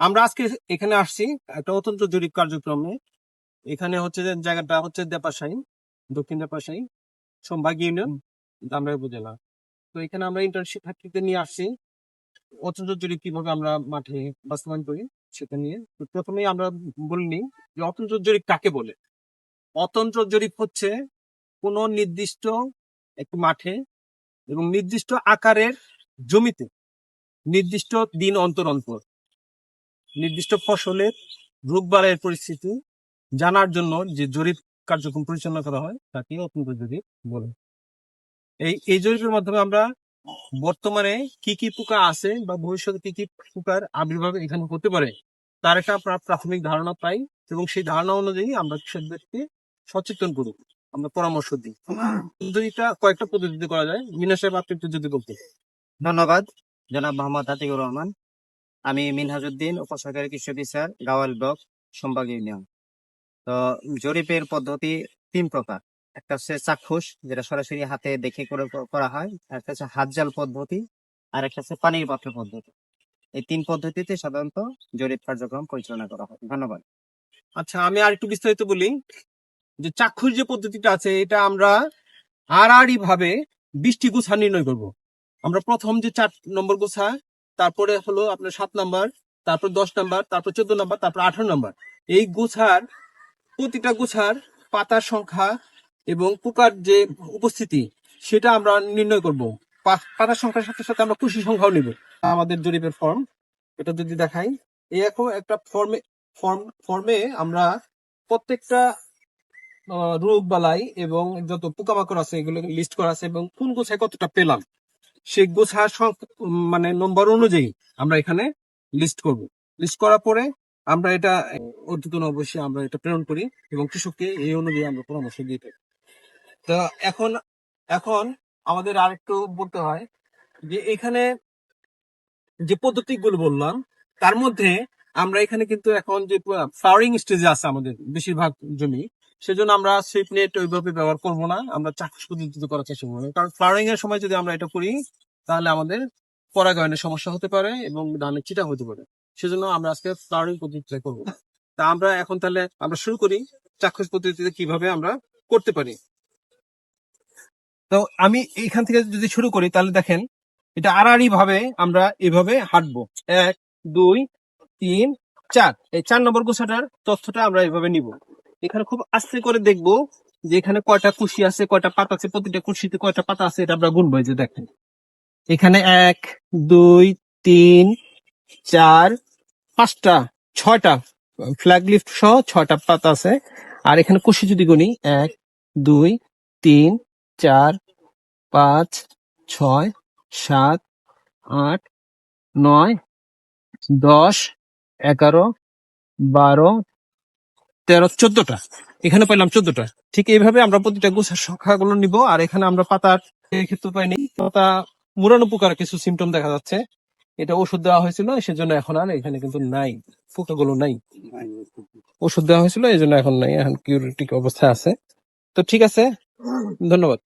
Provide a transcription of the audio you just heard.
আমরা আজকে এখানে আসছি একটা অত্যন্ত জরিপ কার্যক্রমে। এখানে হচ্ছে যে জায়গাটা হচ্ছে দেপাশাই, দক্ষিণ দেপাশাই, সোমবাগ ইউনিয়ন আমরা উপজেলা। তো এখানে আমরা ইন্টার্নশিপ ফ্যাক্টরিতে নিয়ে আসছি। অত্যন্ত জরিপ কীভাবে আমরা মাঠে বাস্তবায়ন করি সেটা নিয়ে। তো প্রথমেই আমরা বলিনি যে অতন্ত্র জরিপ কাকে বলে? অতন্ত্র জরিপ হচ্ছে কোনো নির্দিষ্ট একটি মাঠে এবং নির্দিষ্ট আকারের জমিতে নির্দিষ্ট দিন অন্তর অন্তর নির্দিষ্ট ফসলের রোগ রোগবারের পরিস্থিতি জানার জন্য যে জরিপ কার্যক্রম পরিচালনা করা হয় তাকে অত্যন্ত জরিপ বলে এই এই জরিপের মাধ্যমে আমরা বর্তমানে কি কি পোকা আছে বা ভবিষ্যতে কি কি পোকার আবির্ভাব এখানে হতে পারে, তার একটা প্রা- প্রাথমিক ধারণা পাই এবং সেই ধারণা অনুযায়ী আমরা কৃষকদেরকে সচেতন করি আমরা পরামর্শ দিই। পদ্ধতিটা কয়েকটা পদ্ধতিতে করা যায়, মিনা সাহেব, আপনি একটু যদি বলতে ধন্যবাদ। জনাব মোহাম্মদ আতিকুর রহমান। আমি মিনহাজউদ্দিন উপসহকারী কৃষি officer, Gawal block, Sambhag union. তো জরিপের পদ্ধতি তিন প্রকার। একটা হচ্ছে চাক্ষুষ, যেটা সরাসরি হাতে দেখে করে করা হয়। একটা হচ্ছে হাত জাল পদ্ধতি, আর একটা হচ্ছে পানির পাত্র পদ্ধতি। এই তিন পদ্ধতিতে সাধারণত জরিপ কার্যক্রম পরিচালনা করা হয়। ধন্যবাদ। আচ্ছা আমি আর একটু বিস্তারিত বলি। যে চাক্ষুষ যে পদ্ধতিটা আছে, এটা আমরা আড়াআড়ি ভাবে বৃষ্টি গোছা নির্ণয় করব। আমরা প্রথম যে চার নম্বর গোছা তারপরে হলো আপনার সাত নাম্বার, তারপর দশ নাম্বার, তারপর চোদ্দ নাম্বার, তারপর আঠারো নাম্বার। এই গোছার, প্রতিটা গোছার পাতার সংখ্যা এবং পোকার যে উপস্থিতি, সেটা আমরা নির্ণয় করব। পাতার সংখ্যার সাথে সাথে আমরা খুশি সংখ্যাও নিব। আমাদের জরিপের ফর্ম, এটা যদি দেখাই। এই এখন একটা ফর্মে ফর্ম, ফর্মে আমরা প্রত্যেকটা রোগ বালাই এবং যত পোকামাকড় আছে এগুলো লিস্ট করা আছে এবং কোন গোছায় কতটা পেলাম। সংখ- উম, মানে নম্বর অনুযায়ী আমরা এখানে লিস্ট করব। লিস্ট করার পরে আমরা এটা অর্জিত অবশ্যই আমরা এটা প্রেরণ করি এবং কৃষককে এই অনুযায়ী আমরা পরামর্শ দিয়ে থাকি। তো এখন এখন আমাদের আরেকটু বলতে হয় যে এখানে যে পদ্ধতিগুলো বললাম তার মধ্যে আমরা এখানে কিন্তু এখন যে ফ্লাওয়ারিং স্টেজে আছে আমাদের বেশিরভাগ জমি সেজন্য আমরা সুইপ নেট ওইভাবে ব্যবহার করব না। আমরা চাক্ষুষ পদ্ধতিতে করার চেষ্টা করব কারণ ফ্লাওয়ারিং এর সময় যদি আমরা এটা করি, তাহলে আমাদের পরাগায়নের সমস্যা হতে পারে এবং ধানের চিটা হতে পারে। সেজন্য আমরা আজকে ফ্লাওয়ারিং পদ্ধতিতে করব। তা আমরা এখন তাহলে আমরা শুরু করি চাক্ষুষ পদ্ধতিতে কীভাবে আমরা করতে পারি। তো আমি এইখান থেকে যদি শুরু করি, তাহলে দেখেন, এটা আড়াআড়ি ভাবে আমরা এভাবে হাঁটবো। এক, দুই, তিন, চার। এই চার নম্বর গোছাটার তথ্যটা আমরা এভাবে নিব। এখানে খুব আস্তে করে দেখব যে এখানে কয়টা কুশি আছে, কয়টা পাতা আছে, প্রতিটা কুশিতে কয়টা পাতা আছে এটা আমরা গুনবো যে দেখেন। এখানে এক, দুই, তিন, চার, পাঁচটা, ছয়টা ফ্ল্যাগ লিফট সহ ছয়টা পাতা আছে। আর এখানে কুশি যদি গুনি, এক, দুই, তিন, চার, পাঁচ, ছয়, সাত, আট, নয়, দশ, এগারো, বারো তেরো, চোদ্দটা। এখানে পাইলাম চোদ্দটা। ঠিক এইভাবে আমরা প্রতিটা গোছার সংখ্যাগুলো নিব, আর এখানে আমরা পাতার ক্ষেত্রে পাইনি। পাতা মুরানো পোকার কিছু সিমটম দেখা যাচ্ছে। এটা ওষুধ দেওয়া হয়েছিল, সেজন্য এখন আর এখানে কিন্তু নাই। পোকাগুলো নাই। ওষুধ দেওয়া হয়েছিল এই জন্য এখন নাই। এখন কিউরিটিক অবস্থায় আছে। তো ঠিক আছে। ধন্যবাদ।